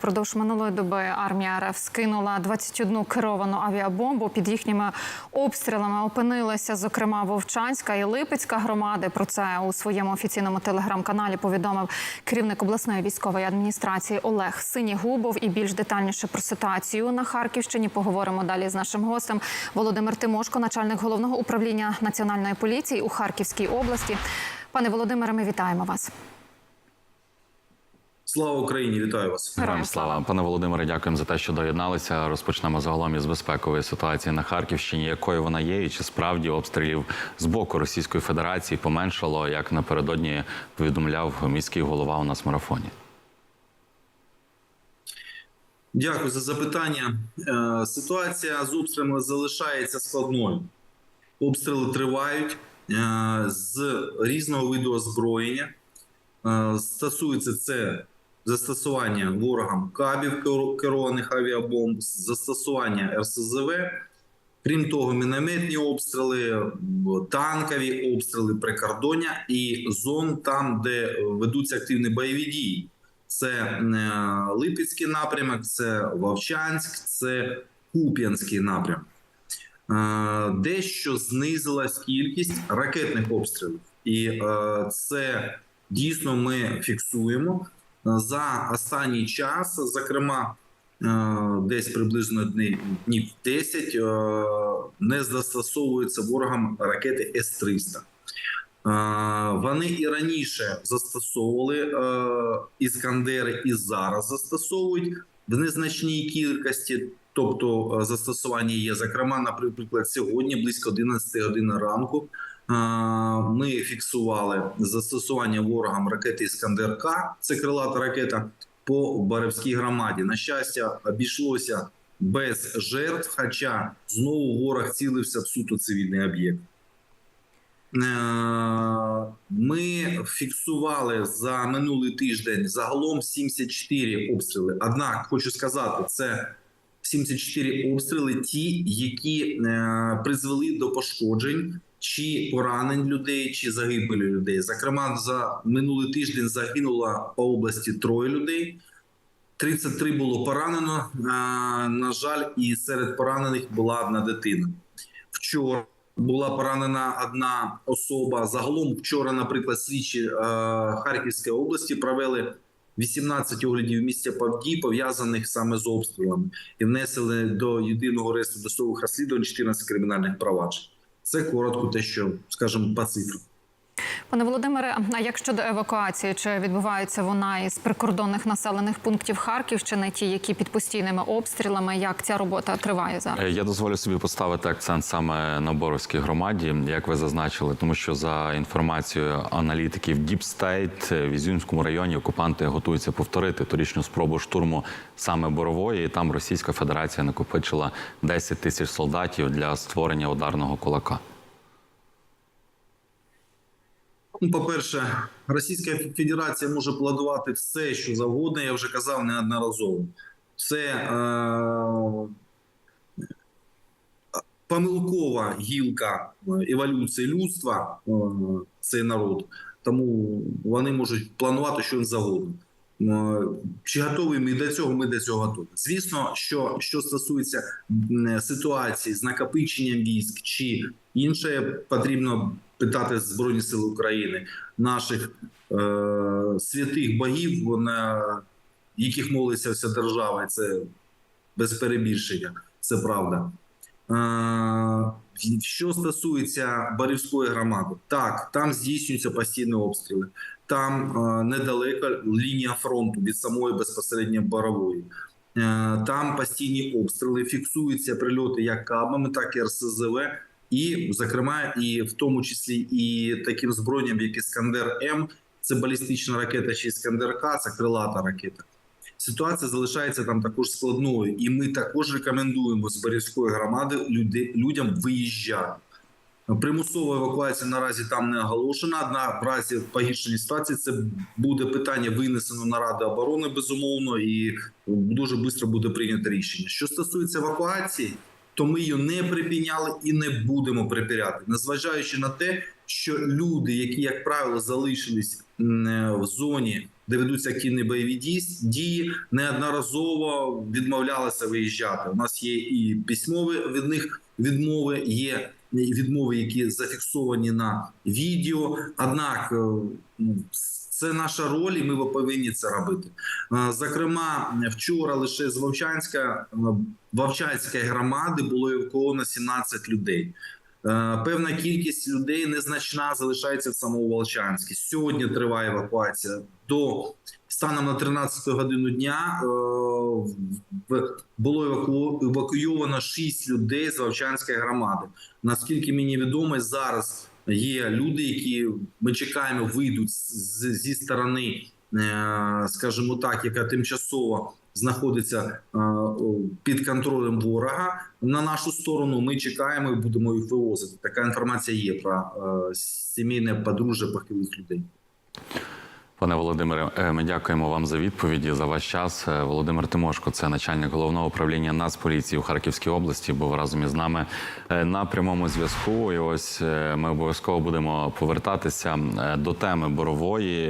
Впродовж минулої доби армія РФ скинула 21 керовану авіабомбу. Під їхніми обстрілами опинилися, зокрема, Вовчанська і Липецька громади. Про це у своєму офіційному телеграм-каналі повідомив керівник обласної військової адміністрації Олег Синігубов. І більш детальніше про ситуацію на Харківщині поговоримо далі з нашим гостем Володимир Тимошко, начальник головного управління національної поліції у Харківській області. Пане Володимире, ми вітаємо вас. Слава Україні! Вітаю вас. Героям слава пане Володимире. Дякуємо за те, що доєдналися. Розпочнемо загалом із безпекової ситуації на Харківщині. Якою вона є, і чи справді обстрілів з боку Російської Федерації поменшало, як напередодні повідомляв міський голова у нас в марафоні? Дякую за запитання. Е, Ситуація з обстрілами залишається складною. Обстріли тривають е, з різного виду озброєння. Е, Стосується це застосування ворогам кабів керованих авіабомб, застосування РСЗВ. Крім того, мінометні обстріли, танкові обстріли прикордоння і зон там, де ведуться активні бойові дії. Це е, Липецький напрямок, це Вовчанськ, це Куп'янський напрямок. Е, Дещо знизилась кількість ракетних обстрілів, і е, це дійсно ми фіксуємо за останній час, зокрема. е, Десь приблизно дні- днів 10 е, не застосовуються ворогам ракети С-300. Е, Вони і раніше застосовували іскандери, і зараз застосовують в незначній кількості. Тобто застосування є. Зокрема, наприклад, сьогодні близько 11 години ранку. Ми фіксували застосування ворогам ракети Іскандер К, це крилата ракета, по Баревській громаді. На щастя, обійшлося без жертв, хоча знову ворог цілився в суто цивільний об'єкт. Е, Ми фіксували за минулий тиждень загалом 74 обстріли. Однак хочу сказати, це 74 обстріли, ті, які е, призвели до пошкоджень чи поранень людей, чи загибелі людей. Зокрема, за минулий тиждень загинуло по області троє людей. 33 було поранено. На жаль, і серед поранених була одна дитина. Вчора була поранена одна особа. Загалом вчора, наприклад, слідчі е, Харківської області провели 18 оглядів місця Павдій, пов'язаних саме з обстрілами, і внесли до єдиного реєстру досудових розслідувань 14 кримінальних проваджень. Це коротко, те, що скажемо по цифрам. Пане Володимире, а як щодо евакуації, чи відбувається вона із прикордонних населених пунктів Харківщини, ті, які під постійними обстрілами? Як ця робота триває зараз? Е, Я дозволю собі поставити акцент саме на Боровській громаді, як ви зазначили, тому що за інформацією аналітиків Deep State е, в Ізюмському районі окупанти готуються повторити торічну спробу штурму саме Борової. І там Російська Федерація накопичила 10 тисяч солдатів для створення ударного кулака. Ну, по-перше, Російська Федерація може планувати все, що завгодно. Я вже казав неодноразово. Це е- помилкова гілка еволюції людства, е- цей народ. Тому вони можуть планувати що завгодно. Е, Чи готові ми до цього? Ми до цього готові. Звісно, що що стосується ситуації з накопиченням військ чи інше, потрібно питати Збройні Сили України, наших е, святих богів, на яких молиться вся держава, це без перебільшення, це правда. Е, що стосується Барівської громади, так там здійснюються постійні обстріли. Там е, недалеко лінія фронту від самої безпосередньо Борової. Е, там постійні обстріли, фіксуються прильоти як кабами, так і РСЗВ, і, зокрема, і в тому числі і таким зброєнням, як Іскандер М, це балістична ракета, чи Іскандер К, це крилата ракета. Ситуація залишається там також складною, і ми також рекомендуємо з Борівської громади люди, людям виїжджати. Примусова евакуація наразі там не оголошена. Однак в разі погіршення ситуації це буде питання винесено на Раду оборони безумовно, і дуже швидко буде прийнято рішення. Що стосується евакуації, то ми її не припиняли і не будемо припиняти, незважаючи на те, що люди, які як правило залишились е, в зоні, де ведуться активні бойові дії, неодноразово відмовлялися виїжджати. У нас є і письмові від них відмови, є відмови, які зафіксовані на відео. Однак е, ну, це наша роль, і ми повинні це робити. Е, Зокрема, вчора лише з Вовчанська е, Вовчанської громади було евакуовано 17 людей. Е, Певна кількість людей незначна залишається в самому Волчанську. Сьогодні триває евакуація. До станом на 13 годину дня е, було евакуйовано 6 людей з Вовчанської громади. Наскільки мені відомо, зараз є люди, які ми чекаємо, вийдуть зі сторони, е, скажімо так, яка тимчасово знаходиться е, під контролем ворога на нашу сторону. Ми чекаємо і будемо їх вивозити. Така інформація є про е, сімейне подружжя похилих людей. Пане Володимире, е, ми дякуємо вам за відповіді за ваш час. Володимир Тимошко, це начальник головного управління Нацполіції у Харківській області, був разом із нами на прямому зв'язку. І ось ми обов'язково будемо повертатися до теми борової.